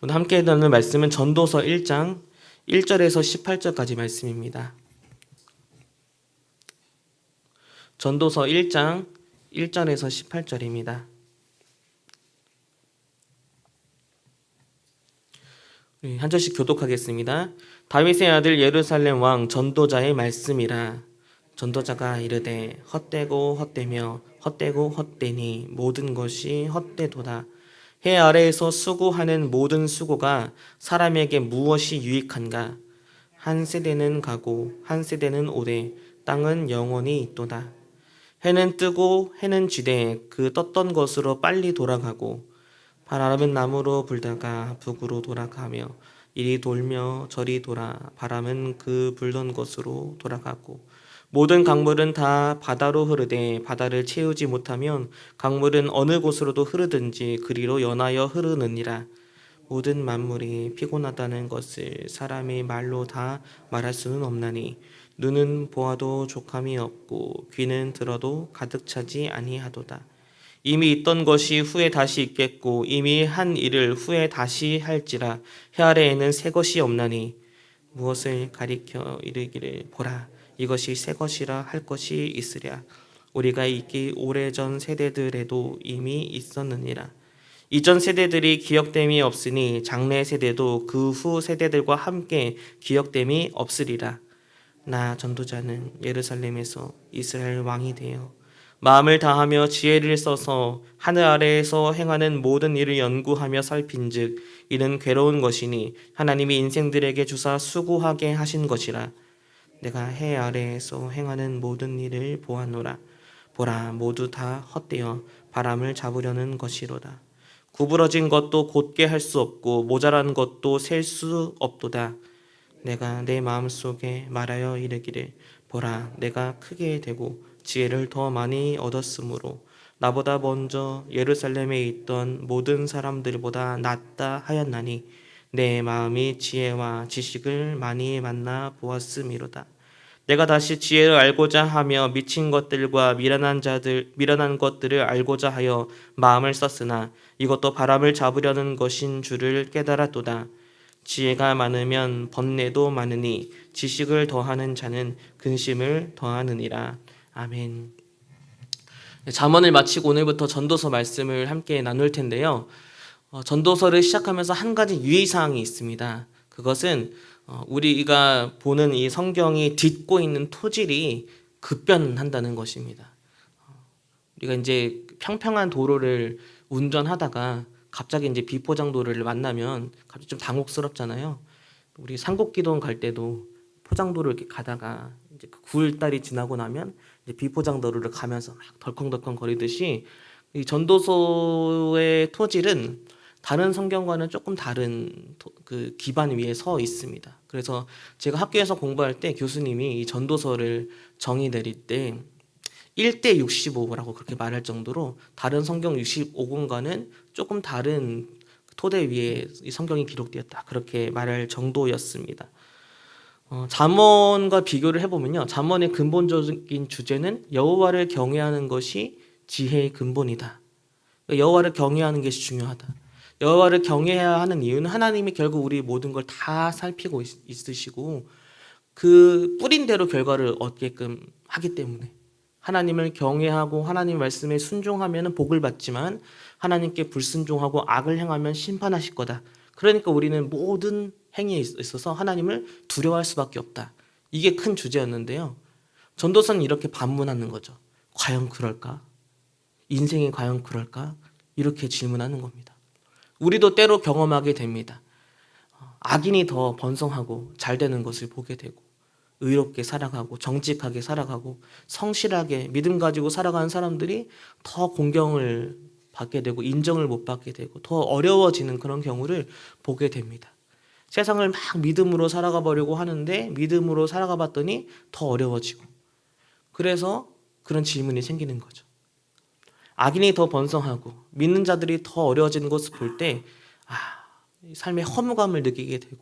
오늘 함께 나눌 말씀은 전도서 1장 1절에서 18절까지 말씀입니다. 전도서 1장 1절에서 18절입니다. 우리 한 절씩 교독하겠습니다. 다윗의 아들 예루살렘 왕 전도자의 말씀이라 전도자가 이르되 헛되고 헛되며 헛되고 헛되니 모든 것이 헛되도다. 해 아래에서 수고하는 모든 수고가 사람에게 무엇이 유익한가? 한 세대는 가고 한 세대는 오되 땅은 영원히 있도다. 해는 뜨고 해는 지되 그 떴던 것으로 빨리 돌아가고 바람은 남으로 불다가 북으로 돌아가며 이리 돌며 저리 돌아 바람은 그 불던 곳으로 돌아가고 모든 강물은 다 바다로 흐르되 바다를 채우지 못하면 강물은 어느 곳으로도 흐르든지 그리로 연하여 흐르느니라. 모든 만물이 피곤하다는 것을 사람의 말로 다 말할 수는 없나니 눈은 보아도 족함이 없고 귀는 들어도 가득 차지 아니하도다. 이미 있던 것이 후에 다시 있겠고 이미 한 일을 후에 다시 할지라. 해 아래에는 새 것이 없나니 무엇을 가리켜 이르기를 보라 이것이 새 것이라 할 것이 있으랴. 우리가 있기 오래전 세대들에도 이미 있었느니라. 이전 세대들이 기억됨이 없으니 장래 세대도 그 후 세대들과 함께 기억됨이 없으리라. 나 전도자는 예루살렘에서 이스라엘 왕이 되어 마음을 다하며 지혜를 써서 하늘 아래에서 행하는 모든 일을 연구하며 살핀즉 이는 괴로운 것이니 하나님이 인생들에게 주사 수고하게 하신 것이라 내가 해 아래에서 행하는 모든 일을 보았노라. 보라 모두 다 헛되어 바람을 잡으려는 것이로다. 구부러진 것도 곧게 할 수 없고 모자란 것도 셀 수 없도다. 내가 내 마음 속에 말하여 이르기를 보라 내가 크게 되고 지혜를 더 많이 얻었으므로 나보다 먼저 예루살렘에 있던 모든 사람들보다 낫다 하였나니 내 마음이 지혜와 지식을 많이 만나 보았음이로다. 내가 다시 지혜를 알고자 하며 미친 것들과 미련한 자들 미련한 것들을 알고자 하여 마음을 썼으나 이것도 바람을 잡으려는 것인 줄을 깨달았도다. 지혜가 많으면 번뇌도 많으니 지식을 더하는 자는 근심을 더하느니라. 아멘. 잠언을 마치고 오늘부터 전도서 말씀을 함께 나눌 텐데요. 어, 전도서를 시작하면서 한 가지 유의사항이 있습니다. 그것은 어, 우리가 보는 이 성경이 딛고 있는 토질이 급변한다는 것입니다. 어, 우리가 이제 평평한 도로를 운전하다가 갑자기 이제 비포장도로를 만나면 갑자기 좀 당혹스럽잖아요. 우리 산곡기동 갈 때도 포장도로 이렇게 가다가 이제 그 9월달이 지나고 나면 이제 비포장도로를 가면서 막 덜컹덜컹 거리듯이 이 전도서의 토질은 다른 성경과는 조금 다른 토- 그 기반 위에 서 있습니다. 그래서 제가 학교에서 공부할 때 교수님이 이 전도서를 정의 내릴 때 1대 65라고 그렇게 말할 정도로 다른 성경 65권과는 조금 다른 토대 위에 이 성경이 기록되었다. 그렇게 말할 정도였습니다. 어, 잠언과 비교를 해보면요, 잠언의 근본적인 주제는 여호와를 경외하는 것이 지혜의 근본이다. 그러니까 여호와를 경외하는 것이 중요하다. 여호와를 경외해야 하는 이유는 하나님이 결국 우리 모든 걸 다 살피고 있, 있으시고 그 뿌린 대로 결과를 얻게끔 하기 때문에 하나님을 경외하고 하나님 말씀에 순종하면 복을 받지만 하나님께 불순종하고 악을 행하면 심판하실 거다. 그러니까 우리는 모든 행위에 있어서 하나님을 두려워할 수밖에 없다. 이게 큰 주제였는데요. 전도서는 이렇게 반문하는 거죠. 과연 그럴까? 인생이 과연 그럴까? 이렇게 질문하는 겁니다. 우리도 때로 경험하게 됩니다. 어, 악인이 더 번성하고 잘 되는 것을 보게 되고 의롭게 살아가고 정직하게 살아가고 성실하게 믿음 가지고 살아가는 사람들이 더 공경을 받게 되고 인정을 못 받게 되고 더 어려워지는 그런 경우를 보게 됩니다. 세상을 막 믿음으로 살아가 보려고 하는데 믿음으로 살아가 봤더니 더 어려워지고 그래서 그런 질문이 생기는 거죠. 악인이 더 번성하고 믿는 자들이 더 어려워지는 것을 볼 때 아, 삶의 허무감을 느끼게 되고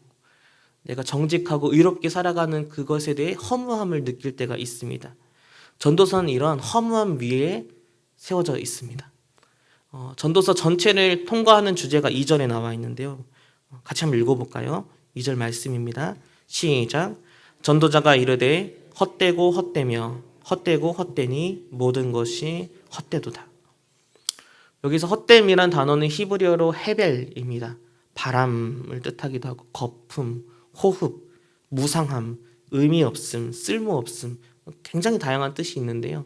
내가 정직하고 의롭게 살아가는 그것에 대해 허무함을 느낄 때가 있습니다. 전도서는 이런 허무함 위에 세워져 있습니다. 어, 전도서 전체를 통과하는 주제가 이전에 나와 있는데요. 같이 한번 읽어볼까요? 2절 말씀입니다. 시작. 전도자가 이르되 헛되고 헛되며 헛되고 헛되니 모든 것이 헛되도다. 여기서 헛됨이란 단어는 히브리어로 헤벨입니다. 바람을 뜻하기도 하고 거품, 호흡, 무상함, 의미 없음, 쓸모 없음 굉장히 다양한 뜻이 있는데요.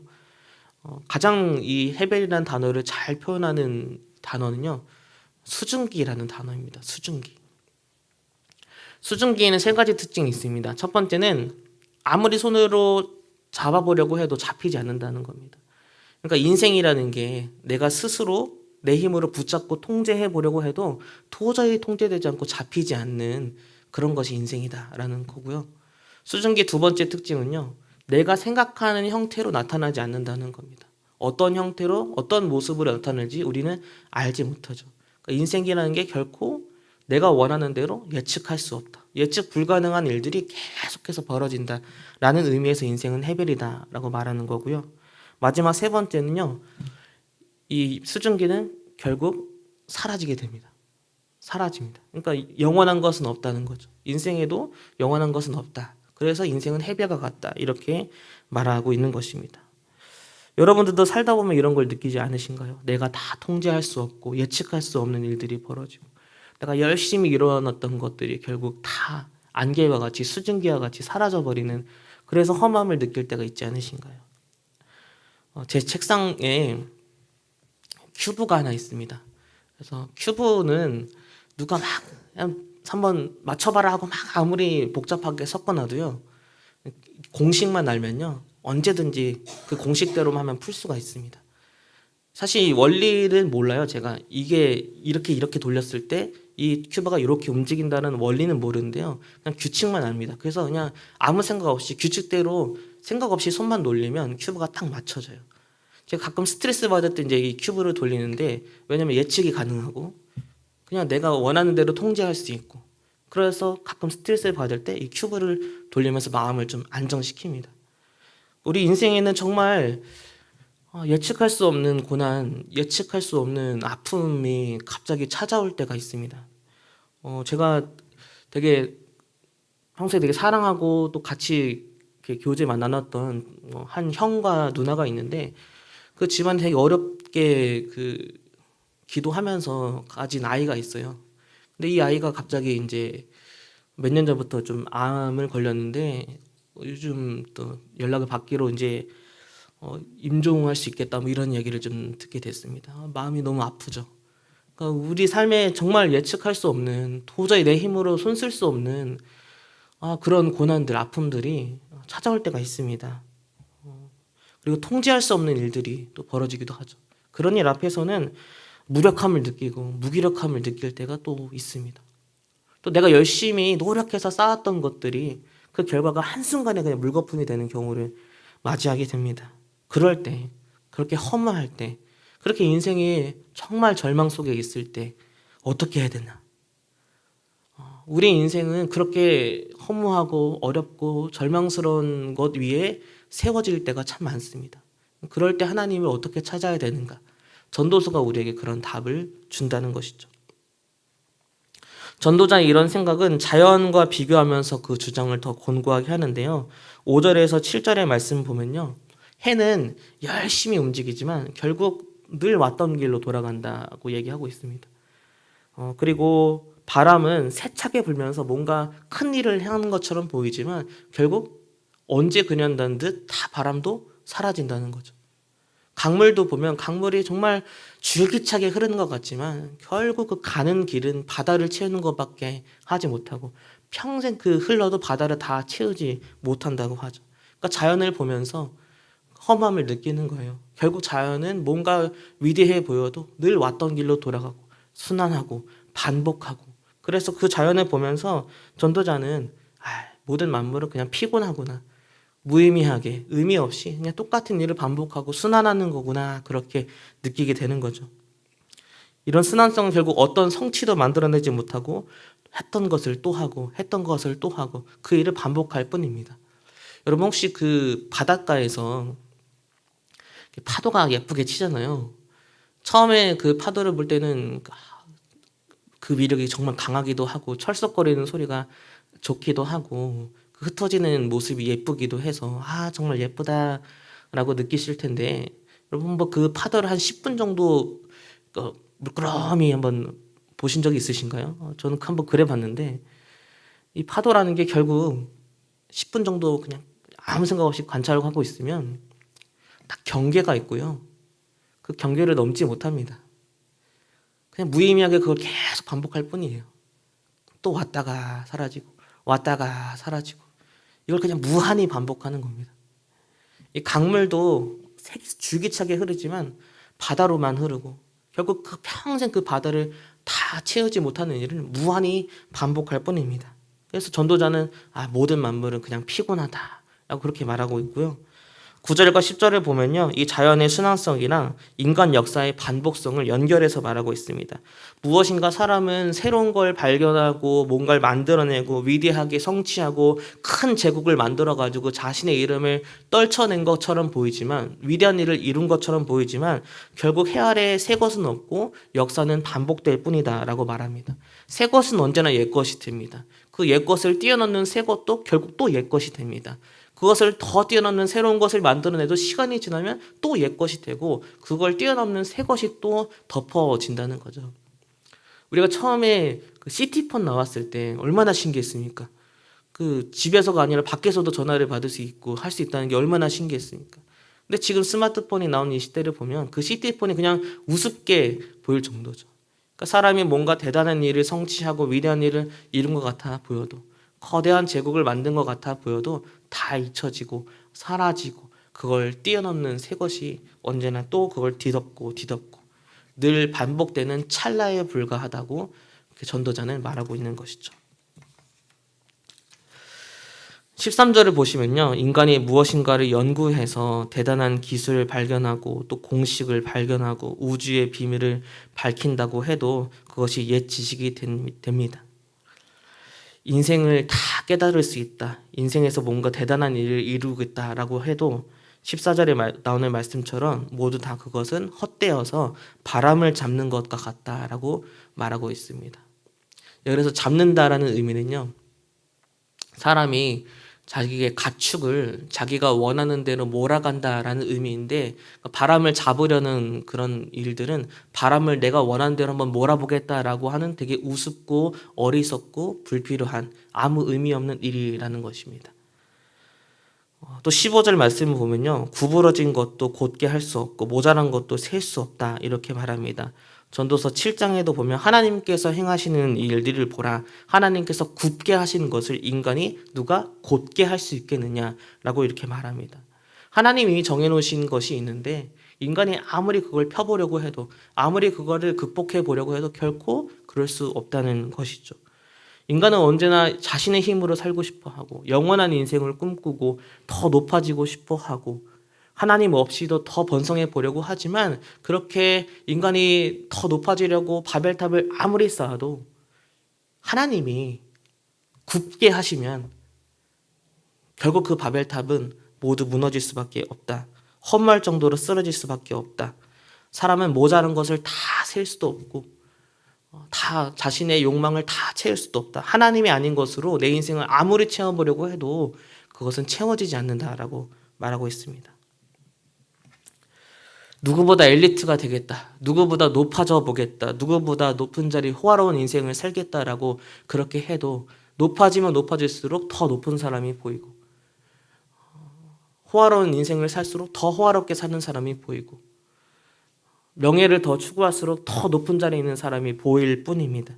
어, 가장 이 헤벨이라는 단어를 잘 표현하는 단어는요. 수증기라는 단어입니다. 수증기. 수증기에는 세 가지 특징이 있습니다. 첫 번째는 아무리 손으로 잡아보려고 해도 잡히지 않는다는 겁니다. 그러니까 인생이라는 게 내가 스스로 내 힘으로 붙잡고 통제해 보려고 해도 도저히 통제되지 않고 잡히지 않는 그런 것이 인생이다라는 거고요. 수증기 두 번째 특징은요. 내가 생각하는 형태로 나타나지 않는다는 겁니다. 어떤 형태로 어떤 모습으로 나타날지 우리는 알지 못하죠. 그러니까 인생이라는 게 결코 내가 원하는 대로 예측할 수 없다. 예측 불가능한 일들이 계속해서 벌어진다라는 의미에서 인생은 해별이다라고 말하는 거고요. 마지막 세 번째는요. 이 수증기는 결국 사라지게 됩니다. 사라집니다. 그러니까 영원한 것은 없다는 거죠. 인생에도 영원한 것은 없다. 그래서 인생은 해별과 같다. 이렇게 말하고 있는 것입니다. 여러분들도 살다 보면 이런 걸 느끼지 않으신가요? 내가 다 통제할 수 없고 예측할 수 없는 일들이 벌어지고 내가 열심히 이뤄놨던 것들이 결국 다 안개와 같이 수증기와 같이 사라져 버리는 그래서 험함을 느낄 때가 있지 않으신가요? 어, 제 책상에 큐브가 하나 있습니다. 그래서 큐브는 누가 막 한번 맞춰봐라 하고 막 아무리 복잡하게 섞어놔도요 공식만 알면요 언제든지 그 공식대로만 하면 풀 수가 있습니다. 사실 원리를 몰라요 제가 이게 이렇게 이렇게 돌렸을 때 이 큐브가 이렇게 움직인다는 원리는 모르는데요 그냥 규칙만 압니다. 그래서 그냥 아무 생각 없이 규칙대로 생각 없이 손만 놀리면 큐브가 딱 맞춰져요. 제가 가끔 스트레스 받을 때 이제 이 큐브를 돌리는데 왜냐면 예측이 가능하고 그냥 내가 원하는 대로 통제할 수 있고 그래서 가끔 스트레스를 받을 때 이 큐브를 돌리면서 마음을 좀 안정시킵니다. 우리 인생에는 정말 어, 예측할 수 없는 고난, 예측할 수 없는 아픔이 갑자기 찾아올 때가 있습니다. 어, 제가 되게 평소에 되게 사랑하고 또 같이 이렇게 교제만 나눴던 어, 한 형과 누나가 있는데 그 집안 되게 어렵게 그 기도하면서 가진 아이가 있어요. 근데 이 아이가 갑자기 이제 몇 년 전부터 좀 암을 걸렸는데 요즘 또 연락을 받기로 이제 어, 임종할 수 있겠다 뭐 이런 얘기를 좀 듣게 됐습니다. 아, 마음이 너무 아프죠. 그러니까 우리 삶에 정말 예측할 수 없는 도저히 내 힘으로 손 쓸 수 없는 아, 그런 고난들 아픔들이 찾아올 때가 있습니다. 어, 그리고 통제할 수 없는 일들이 또 벌어지기도 하죠. 그런 일 앞에서는 무력함을 느끼고 무기력함을 느낄 때가 또 있습니다. 또 내가 열심히 노력해서 쌓았던 것들이 그 결과가 한순간에 그냥 물거품이 되는 경우를 맞이하게 됩니다. 그럴 때, 그렇게 허무할 때, 그렇게 인생이 정말 절망 속에 있을 때 어떻게 해야 되나? 어, 우리 인생은 그렇게 허무하고 어렵고 절망스러운 것 위에 세워질 때가 참 많습니다. 그럴 때 하나님을 어떻게 찾아야 되는가? 전도서가 우리에게 그런 답을 준다는 것이죠. 전도자의 이런 생각은 자연과 비교하면서 그 주장을 더 곤고하게 하는데요. 5절에서 7절의 말씀 보면요. 해는 열심히 움직이지만 결국 늘 왔던 길로 돌아간다고 얘기하고 있습니다. 어, 그리고 바람은 세차게 불면서 뭔가 큰 일을 하는 것처럼 보이지만 결국 언제 그년다는 듯다 바람도 사라진다는 거죠. 강물도 보면 강물이 정말 줄기차게 흐르는 것 같지만 결국 그 가는 길은 바다를 채우는 것밖에 하지 못하고 평생 그 흘러도 바다를 다 채우지 못한다고 하죠. 그러니까 자연을 보면서 험함을 느끼는 거예요. 결국 자연은 뭔가 위대해 보여도 늘 왔던 길로 돌아가고 순환하고 반복하고 그래서 그 자연을 보면서 전도자는 아, 모든 만물은 그냥 피곤하구나 무의미하게 의미 없이 그냥 똑같은 일을 반복하고 순환하는 거구나 그렇게 느끼게 되는 거죠. 이런 순환성은 결국 어떤 성취도 만들어내지 못하고 했던 것을 또 하고 했던 것을 또 하고 그 일을 반복할 뿐입니다. 여러분 혹시 그 바닷가에서 파도가 예쁘게 치잖아요. 처음에 그 파도를 볼 때는 그 위력이 정말 강하기도 하고 철썩거리는 소리가 좋기도 하고 그 흩어지는 모습이 예쁘기도 해서 아 정말 예쁘다라고 느끼실 텐데 여러분 뭐그 파도를 한 10분 정도 어, 물끄러미 한번 보신 적이 있으신가요? 어, 저는 한번 그래 봤는데 이 파도라는 게 결국 10분 정도 그냥 아무 생각 없이 관찰을 하고 있으면 딱 경계가 있고요. 그 경계를 넘지 못합니다. 그냥 무의미하게 그걸 계속 반복할 뿐이에요. 또 왔다가 사라지고 왔다가 사라지고 이걸 그냥 무한히 반복하는 겁니다. 이 강물도 색- 줄기차게 흐르지만 바다로만 흐르고 결국 그 평생 그 바다를 다 채우지 못하는 일을 무한히 반복할 뿐입니다. 그래서 전도자는 아, 모든 만물은 그냥 피곤하다라고 그렇게 말하고 있고요. 9절과 10절을 보면요. 이 자연의 순환성이랑 인간 역사의 반복성을 연결해서 말하고 있습니다. 무엇인가 사람은 새로운 걸 발견하고 뭔가를 만들어내고 위대하게 성취하고 큰 제국을 만들어 가지고 자신의 이름을 떨쳐낸 것처럼 보이지만 위대한 일을 이룬 것처럼 보이지만 결국 해 아래에 새 것은 없고 역사는 반복될 뿐이다 라고 말합니다. 새 것은 언제나 옛 것이 됩니다. 그 옛 것을 뛰어넘는 새 것도 결국 또 옛 것이 됩니다. 그것을 더 뛰어넘는 새로운 것을 만들어내도 시간이 지나면 또 옛 것이 되고 그걸 뛰어넘는 새 것이 또 덮어진다는 거죠. 우리가 처음에 그 시티폰 나왔을 때 얼마나 신기했습니까? 그 집에서가 아니라 밖에서도 전화를 받을 수 있고 할 수 있다는 게 얼마나 신기했습니까? 근데 지금 스마트폰이 나온 이 시대를 보면 그 시티폰이 그냥 우습게 보일 정도죠. 그러니까 사람이 뭔가 대단한 일을 성취하고 위대한 일을 이룬 것 같아 보여도 거대한 제국을 만든 것 같아 보여도 다 잊혀지고 사라지고 그걸 뛰어넘는 새 것이 언제나 또 그걸 뒤덮고 뒤덮고 늘 반복되는 찰나에 불과하다고 이렇게 전도자는 말하고 있는 것이죠. 13절을 보시면요. 인간이 무엇인가를 연구해서 대단한 기술을 발견하고 또 공식을 발견하고 우주의 비밀을 밝힌다고 해도 그것이 옛 지식이 된- 됩니다. 인생을 다 깨달을 수 있다. 인생에서 뭔가 대단한 일을 이루겠다라고 해도 14절에 말- 나오는 말씀처럼 모두 다 그것은 헛되어서 바람을 잡는 것과 같다라고 말하고 있습니다. 그래서 잡는다라는 의미는요. 사람이 자기의 가축을 자기가 원하는 대로 몰아간다라는 의미인데 바람을 잡으려는 그런 일들은 바람을 내가 원하는 대로 한번 몰아보겠다라고 하는 되게 우습고 어리석고 불필요한 아무 의미 없는 일이라는 것입니다. 어, 또 15절 말씀을 보면요. 구부러진 것도 곧게 할 수 없고 모자란 것도 셀 수 없다 이렇게 말합니다. 전도서 7장에도 보면 하나님께서 행하시는 일들을 보라. 하나님께서 굽게 하시는 것을 인간이 누가 곧게 할 수 있겠느냐라고 이렇게 말합니다. 하나님이 정해놓으신 것이 있는데 인간이 아무리 그걸 펴보려고 해도 아무리 그거를 극복해 보려고 해도 결코 그럴 수 없다는 것이죠. 인간은 언제나 자신의 힘으로 살고 싶어 하고 영원한 인생을 꿈꾸고 더 높아지고 싶어 하고 하나님 없이도 더 번성해 보려고 하지만 그렇게 인간이 더 높아지려고 바벨탑을 아무리 쌓아도 하나님이 굳게 하시면 결국 그 바벨탑은 모두 무너질 수밖에 없다. 헛말 정도로 쓰러질 수밖에 없다. 사람은 모자란 것을 다 셀 수도 없고 어, 다 자신의 욕망을 다 채울 수도 없다. 하나님이 아닌 것으로 내 인생을 아무리 채워보려고 해도 그것은 채워지지 않는다라고 말하고 있습니다. 누구보다 엘리트가 되겠다. 누구보다 높아져 보겠다. 누구보다 높은 자리 호화로운 인생을 살겠다라고 그렇게 해도 높아지면 높아질수록 더 높은 사람이 보이고 호화로운 인생을 살수록 더 호화롭게 사는 사람이 보이고 명예를 더 추구할수록 더 높은 자리에 있는 사람이 보일 뿐입니다.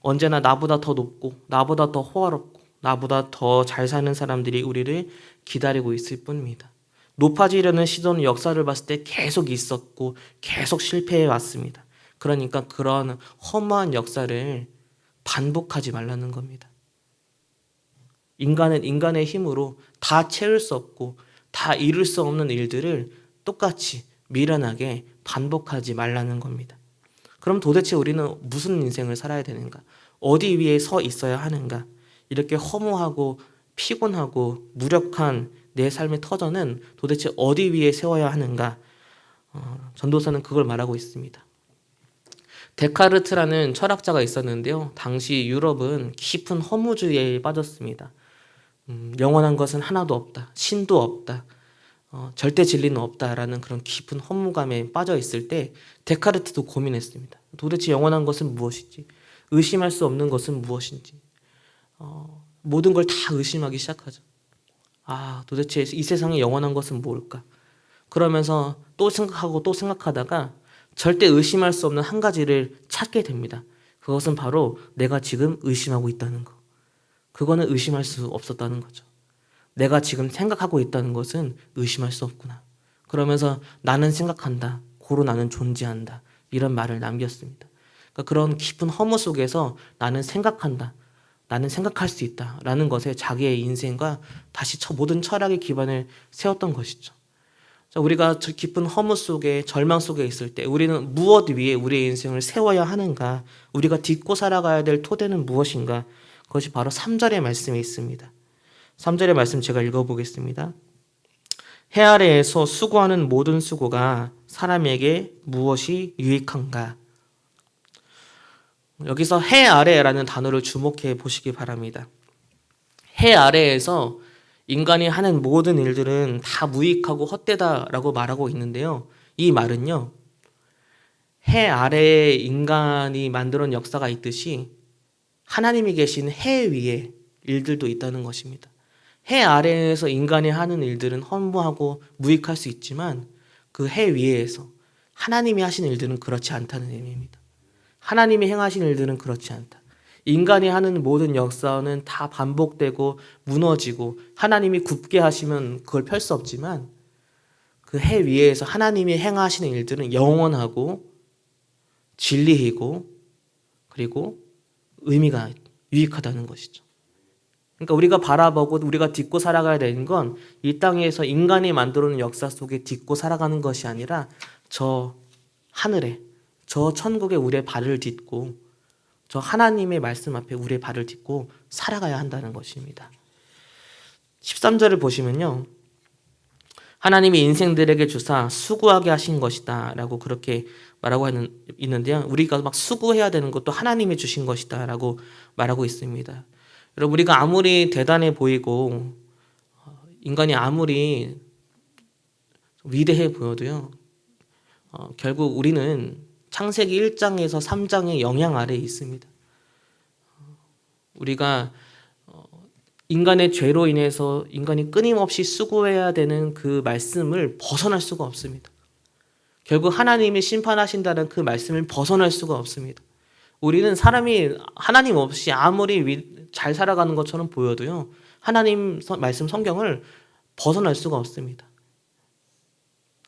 언제나 나보다 더 높고 나보다 더 호화롭고 나보다 더 잘 사는 사람들이 우리를 기다리고 있을 뿐입니다. 높아지려는 시도는 역사를 봤을 때 계속 있었고 계속 실패해 왔습니다. 그러니까 그런 허무한 역사를 반복하지 말라는 겁니다. 인간은 인간의 힘으로 다 채울 수 없고 다 이룰 수 없는 일들을 똑같이 미련하게 반복하지 말라는 겁니다. 그럼 도대체 우리는 무슨 인생을 살아야 되는가? 어디 위에 서 있어야 하는가? 이렇게 허무하고 피곤하고 무력한 내 삶의 터전은 도대체 어디 위에 세워야 하는가? 어, 전도사는 그걸 말하고 있습니다. 데카르트라는 철학자가 있었는데요. 당시 유럽은 깊은 허무주의에 빠졌습니다. 음, 영원한 것은 하나도 없다. 신도 없다. 어, 절대 진리는 없다라는 그런 깊은 허무감에 빠져 있을 때 데카르트도 고민했습니다. 도대체 영원한 것은 무엇이지? 의심할 수 없는 것은 무엇인지? 어, 모든 걸 다 의심하기 시작하죠. 아, 도대체 이 세상에 영원한 것은 뭘까? 그러면서 또 생각하고 또 생각하다가 절대 의심할 수 없는 한 가지를 찾게 됩니다. 그것은 바로 내가 지금 의심하고 있다는 거. 그거는 의심할 수 없었다는 거죠. 내가 지금 생각하고 있다는 것은 의심할 수 없구나. 그러면서 나는 생각한다. 고로 나는 존재한다. 이런 말을 남겼습니다. 그러니까 그런 깊은 허무 속에서 나는 생각한다. 나는 생각할 수 있다. 라는 것에 자기의 인생과 다시 처- 모든 철학의 기반을 세웠던 것이죠. 자, 우리가 저 깊은 허무 속에 절망 속에 있을 때 우리는 무엇 위에 우리의 인생을 세워야 하는가? 우리가 딛고 살아가야 될 토대는 무엇인가? 그것이 바로 3절의 말씀에 있습니다. 3절의 말씀 제가 읽어보겠습니다. 해 아래에서 수고하는 모든 수고가 사람에게 무엇이 유익한가? 여기서 해 아래라는 단어를 주목해 보시기 바랍니다. 해 아래에서 인간이 하는 모든 일들은 다 무익하고 헛되다라고 말하고 있는데요. 이 말은요. 해 아래에 인간이 만들어낸 역사가 있듯이 하나님이 계신 해 위에 일들도 있다는 것입니다. 해 아래에서 인간이 하는 일들은 허무하고 무익할 수 있지만 그 해 위에서 하나님이 하신 일들은 그렇지 않다는 의미입니다. 하나님이 행하신 일들은 그렇지 않다. 인간이 하는 모든 역사는 다 반복되고 무너지고 하나님이 굽게 하시면 그걸 펼 수 없지만 그 해 위에서 하나님이 행하시는 일들은 영원하고 진리이고 그리고 의미가 유익하다는 것이죠. 그러니까 우리가 바라보고 우리가 딛고 살아가야 되는 건 이 땅에서 인간이 만들어놓은 역사 속에 딛고 살아가는 것이 아니라 저 하늘에 저 천국에 우리의 발을 딛고 저 하나님의 말씀 앞에 우리의 발을 딛고 살아가야 한다는 것입니다. 13절을 보시면요. 하나님이 인생들에게 주사 수고하게 하신 것이다 라고 그렇게 말하고 있는, 있는데요. 우리가 막 수고해야 되는 것도 하나님이 주신 것이다 라고 말하고 있습니다. 여러분, 우리가 아무리 대단해 보이고, 어, 인간이 아무리 위대해 보여도요, 어, 결국 우리는 창세기 1장에서 3장의 영향 아래에 있습니다. 어, 우리가 어, 인간의 죄로 인해서 인간이 끊임없이 수고해야 되는 그 말씀을 벗어날 수가 없습니다. 결국 하나님이 심판하신다는 그 말씀을 벗어날 수가 없습니다. 우리는 사람이 하나님 없이 아무리 위- 잘 살아가는 것처럼 보여도요, 하나님 서- 말씀 성경을 벗어날 수가 없습니다.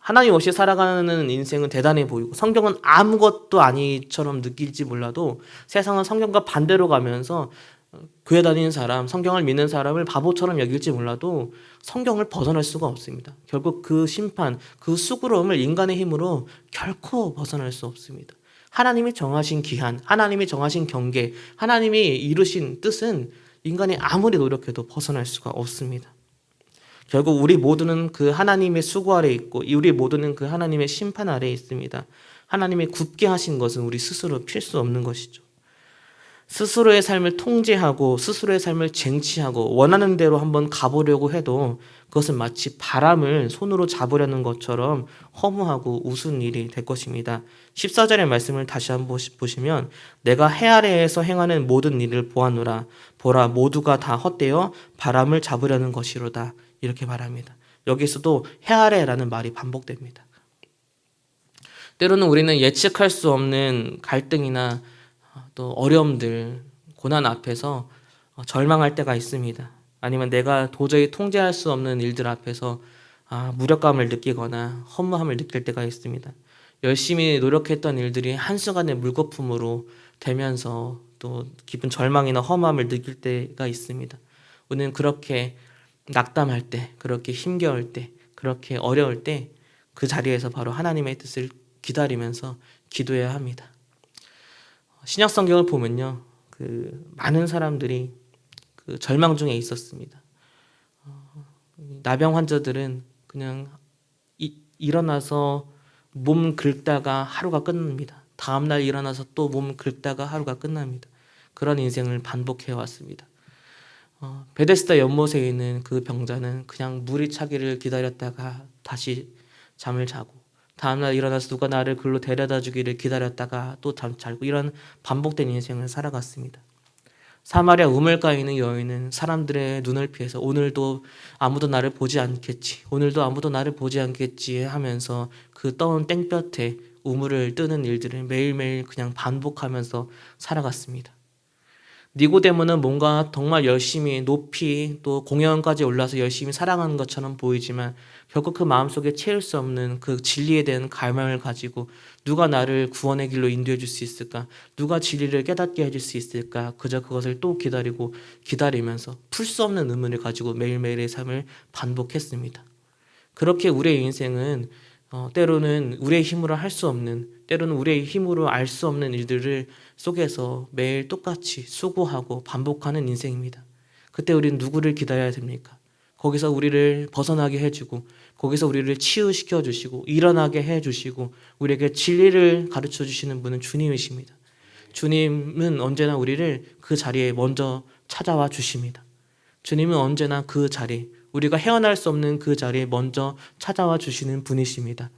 하나님 없이 살아가는 인생은 대단해 보이고 성경은 아무것도 아니처럼 느낄지 몰라도 세상은 성경과 반대로 가면서 교회 다니는 사람, 성경을 믿는 사람을 바보처럼 여길지 몰라도 성경을 벗어날 수가 없습니다. 결국 그 심판, 그 수고로움을 인간의 힘으로 결코 벗어날 수 없습니다. 하나님이 정하신 기한, 하나님이 정하신 경계, 하나님이 이루신 뜻은 인간이 아무리 노력해도 벗어날 수가 없습니다. 결국 우리 모두는 그 하나님의 수고 아래 있고 우리 모두는 그 하나님의 심판 아래 있습니다. 하나님이 굳게 하신 것은 우리 스스로 필수 없는 것이죠. 스스로의 삶을 통제하고 스스로의 삶을 쟁취하고 원하는 대로 한번 가보려고 해도 그것은 마치 바람을 손으로 잡으려는 것처럼 허무하고 우스운 일이 될 것입니다. 14절의 말씀을 다시 한번 보시- 보시면 내가 해 아래에서 행하는 모든 일을 보아노라 보라 모두가 다 헛되어 바람을 잡으려는 것이로다 이렇게 말합니다. 여기서도 해 아래라는 말이 반복됩니다. 때로는 우리는 예측할 수 없는 갈등이나 또 어려움들, 고난 앞에서 절망할 때가 있습니다. 아니면 내가 도저히 통제할 수 없는 일들 앞에서 아, 무력감을 느끼거나 허무함을 느낄 때가 있습니다. 열심히 노력했던 일들이 한순간에 물거품으로 되면서 또 깊은 절망이나 허무함을 느낄 때가 있습니다. 우리는 그렇게 낙담할 때, 그렇게 힘겨울 때, 그렇게 어려울 때 그 자리에서 바로 하나님의 뜻을 기다리면서 기도해야 합니다. 신약 성경을 보면요, 그 많은 사람들이 그 절망 중에 있었습니다. 어, 나병 환자들은 그냥 이, 일어나서 몸 긁다가 하루가 끝납니다. 다음날 일어나서 또 몸 긁다가 하루가 끝납니다. 그런 인생을 반복해 왔습니다. 어, 베데스다 연못에 있는 그 병자는 그냥 물이 차기를 기다렸다가 다시 잠을 자고 다음날 일어나서 누가 나를 글로 데려다 주기를 기다렸다가 또잠 자고 이런 반복된 인생을 살아갔습니다. 사마리아 우물가에 있는 여인은 사람들의 눈을 피해서 오늘도 아무도 나를 보지 않겠지, 오늘도 아무도 나를 보지 않겠지 하면서 그 떠온 땡볕에 우물을 뜨는 일들을 매일매일 그냥 반복하면서 살아갔습니다. 니고데모는 뭔가 정말 열심히 높이 또 공연까지 올라서 열심히 살아가는 것처럼 보이지만 결국 그 마음속에 채울 수 없는 그 진리에 대한 갈망을 가지고 누가 나를 구원의 길로 인도해 줄 수 있을까? 누가 진리를 깨닫게 해줄 수 있을까? 그저 그것을 또 기다리고 기다리면서 풀 수 없는 의문을 가지고 매일매일의 삶을 반복했습니다. 그렇게 우리의 인생은 어, 때로는 우리의 힘으로 할 수 없는, 때로는 우리의 힘으로 알 수 없는 일들을 속에서 매일 똑같이 수고하고 반복하는 인생입니다. 그때 우리는 누구를 기다려야 됩니까? 거기서 우리를 벗어나게 해주고, 거기서 우리를 치유시켜 주시고, 일어나게 해주시고, 우리에게 진리를 가르쳐 주시는 분은 주님이십니다. 주님은 언제나 우리를 그 자리에 먼저 찾아와 주십니다. 주님은 언제나 그 자리, 우리가 헤어날 수 없는 그 자리에 먼저 찾아와 주시는 분이십니다.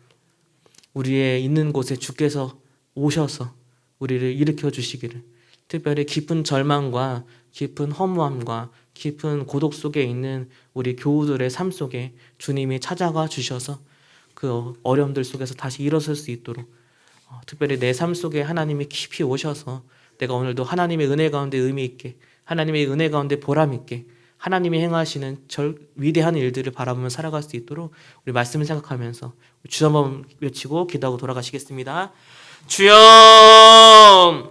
우리의 있는 곳에 주께서 오셔서 우리를 일으켜 주시기를 특별히 깊은 절망과 깊은 허무함과 깊은 고독 속에 있는 우리 교우들의 삶 속에 주님이 찾아가 주셔서 그 어려움들 속에서 다시 일어설 수 있도록 어, 특별히 내 삶 속에 하나님이 깊이 오셔서 내가 오늘도 하나님의 은혜 가운데 의미 있게 하나님의 은혜 가운데 보람 있게 하나님이 행하시는 절 위대한 일들을 바라보며 살아갈 수 있도록 우리 말씀을 생각하면서 주 한번 외치고 기도하고 돌아가시겠습니다. 주여